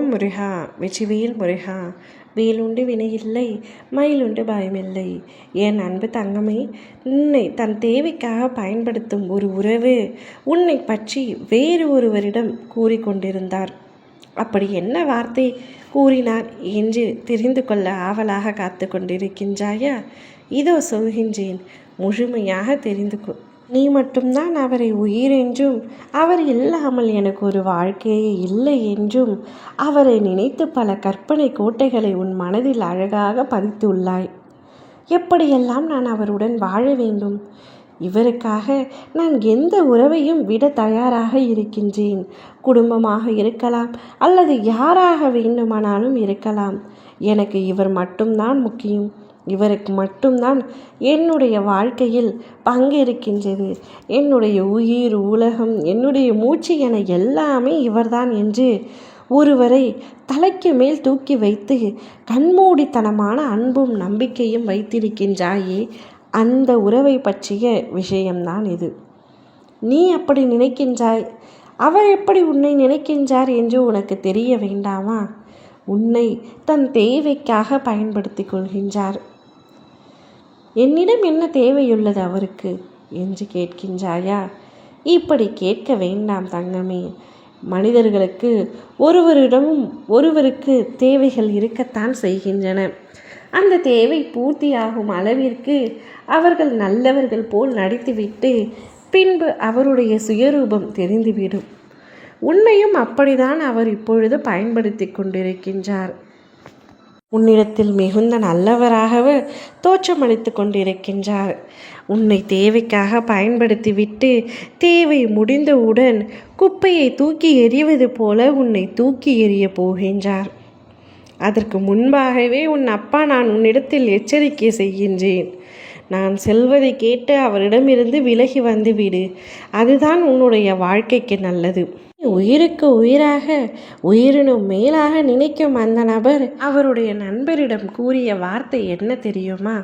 ஓம் முருகா வெற்றிவேல் முருகா. வேலுண்டு வினையில்லை மயிலுண்டு பயமில்லை. என் அன்பு தங்கமே உன்னை தன் தேவைக்காக பயன்படுத்தும் ஒரு உறவு உன்னை பற்றி வேறு ஒருவரிடம் கூறிக்கொண்டிருந்தார் அப்படி என்ன வார்த்தை கூறினார் என்று தெரிந்து கொள்ள ஆவலாக காத்து கொண்டிருக்கின்றாயா? இதோ சொல்கின்றேன் முழுமையாக தெரிந்து கொ நீ மட்டும்தான் அவரை உயிர் என்றும் அவர் இல்லாமல் எனக்கு ஒரு வாழ்க்கையே இல்லை என்றும் அவரை நினைத்து பல கற்பனை கோட்டைகளை உன் மனதில் அழகாக பதித்துள்ளாய். எப்படியெல்லாம் நான் அவருடன் வாழ வேண்டும்? இவருக்காக நான் எந்த உறவையும் விட தயாராக இருக்கின்றேன். குடும்பமாக இருக்கலாம் அல்லது யாராக வேண்டுமானாலும் இருக்கலாம். எனக்கு இவர் மட்டும்தான் முக்கியம். இவருக்கு மட்டும்தான் என்னுடைய வாழ்க்கையில் பங்கிருக்கின்றது. என்னுடைய உயிர் உலகம் என்னுடைய மூச்சு என எல்லாமே இவர்தான் என்று ஒருவரை தலைக்கு மேல் தூக்கி வைத்து கண்மூடித்தனமான அன்பும் நம்பிக்கையும் வைத்திருக்கின்றாயே அந்த உறவை பற்றிய விஷயம்தான் இது. நீ அப்படி நினைக்கின்றாய் அவர் எப்படி உன்னை நினைக்கின்றார் என்று உனக்கு தெரிய வேண்டாமா? உன்னை தன் தேவைக்காக பயன்படுத்தி கொள்கின்றார். என்னிடம் என்ன தேவையுள்ளது அவருக்கு? என்று கேட்கின்றாயா? இப்படி கேட்க வேண்டாம் தங்கமே. மனிதர்களுக்கு ஒருவரிடமும் ஒருவருக்கு தேவைகள் இருக்கத்தான் செய்கின்றன. அந்த தேவை பூர்த்தியாகும் அளவிற்கு அவர்கள் நல்லவர்கள் போல் நடித்துவிட்டு பின்பு அவருடைய சுயரூபம் தெரிந்துவிடும். உன்னையும் அப்படிதான் அவர் இப்பொழுது பயன்படுத்தி கொண்டிருக்கின்றார். உன்னிடத்தில் மிகுந்த நல்லவராகவே தோற்றமளித்து கொண்டிருக்கின்றார். உன்னை தேவைக்காக பயன்படுத்திவிட்டு தேவை முடிந்தவுடன் குப்பையை தூக்கி எறிவது போல உன்னை தூக்கி எறிய போகின்றார். அதற்கு முன்பாகவே உன் அப்பா நான் உன்னிடத்தில் எச்சரிக்கை செய்கின்றேன். நான் செல்வதை கேட்டு அவரிடமிருந்து விலகி வந்துவிடு அதுதான் உன்னுடைய வாழ்க்கைக்கு நல்லது. உயிருக்கு உயிராக உயிரினும் மேலாக நினைக்கும் அந்த நபர் அவருடைய நண்பரிடம் கூறிய வார்த்தை என்ன தெரியுமா?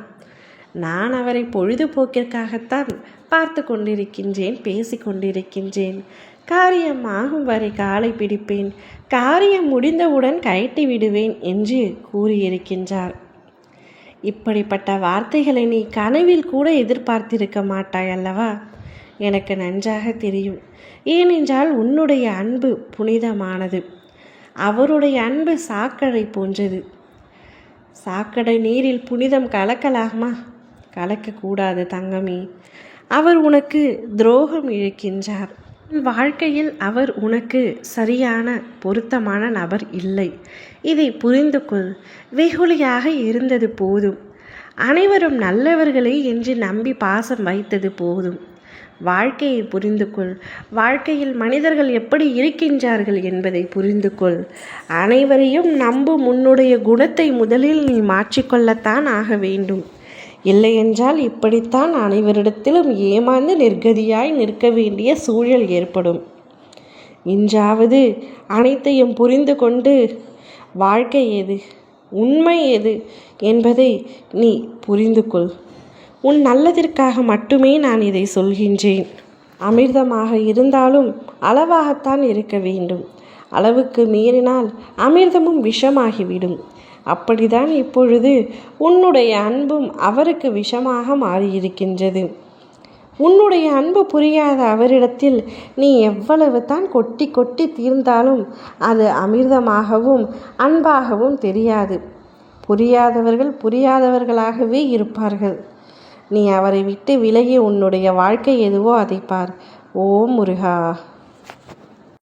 நான் அவரை பொழுதுபோக்கிற்காகத்தான் பார்த்து கொண்டிருக்கின்றேன் பேசி கொண்டிருக்கின்றேன். காரியம் ஆகும் வரை காலை பிடிப்பேன். காரியம் முடிந்தவுடன் கயட்டி விடுவேன் என்று கூறியிருக்கின்றார். இப்படிப்பட்ட வார்த்தைகளை நீ கனவில் கூட எதிர்பார்த்திருக்க மாட்டாய் அல்லவா? எனக்கு நன்றாக தெரியும். ஏனென்றால் உன்னுடைய அன்பு புனிதமானது. அவருடைய அன்பு சாக்கடை போன்றது. சாக்கடை நீரில் புனிதம் கலக்கலாமா? கலக்கக்கூடாது தங்கமே. அவர் உனக்கு துரோகம் இழுக்கின்றார். வாழ்க்கையில் அவர் உனக்கு சரியான பொருத்தமான நபர் இல்லை. இதை புரிந்து கொள் வெகுளியாக இருந்தது போதும். அனைவரும் நல்லவர்களே என்று நம்பி பாசம் வைத்தது போதும். வாழ்க்கையை புரிந்து கொள் வாழ்க்கையில் மனிதர்கள் எப்படி இருக்கின்றார்கள் என்பதை புரிந்து கொள் அனைவரையும் நம்பும் உன்னுடைய குணத்தை முதலில் நீ மாற்றிக்கொள்ளத்தான் ஆக வேண்டும். இல்லையென்றால் இப்படித்தான் அனைவரிடத்திலும் ஏமாந்து நிர்கதியாய் நிற்க வேண்டிய சூழல் ஏற்படும். இன்றாவது அனைத்தையும் புரிந்து கொண்டு வாழ்க்கை எது உண்மை எது என்பதை நீ புரிந்து கொள். உன் நல்லதிற்காக மட்டுமே நான் இதை சொல்கின்றேன். அமிர்தமாக இருந்தாலும் அளவாகத்தான் இருக்க வேண்டும். அளவுக்கு மீறினால் அமிர்தமும் விஷமாகிவிடும். அப்படிதான் இப்பொழுது உன்னுடைய அன்பும் அவருக்கு விஷமாக மாறியிருக்கின்றது. உன்னுடைய அன்பு புரியாத அவரிடத்தில் நீ எவ்வளவு தான் கொட்டி கொட்டி தீர்ந்தாலும் அது அமிர்தமாகவும் அன்பாகவும் தெரியாது. புரியாதவர்கள் புரியாதவர்களாகவே இருப்பார்கள். நீ அவரை விட்டு விலகி உன்னுடைய வாழ்க்கை எதுவோ அதை பார். ஓ முருகா!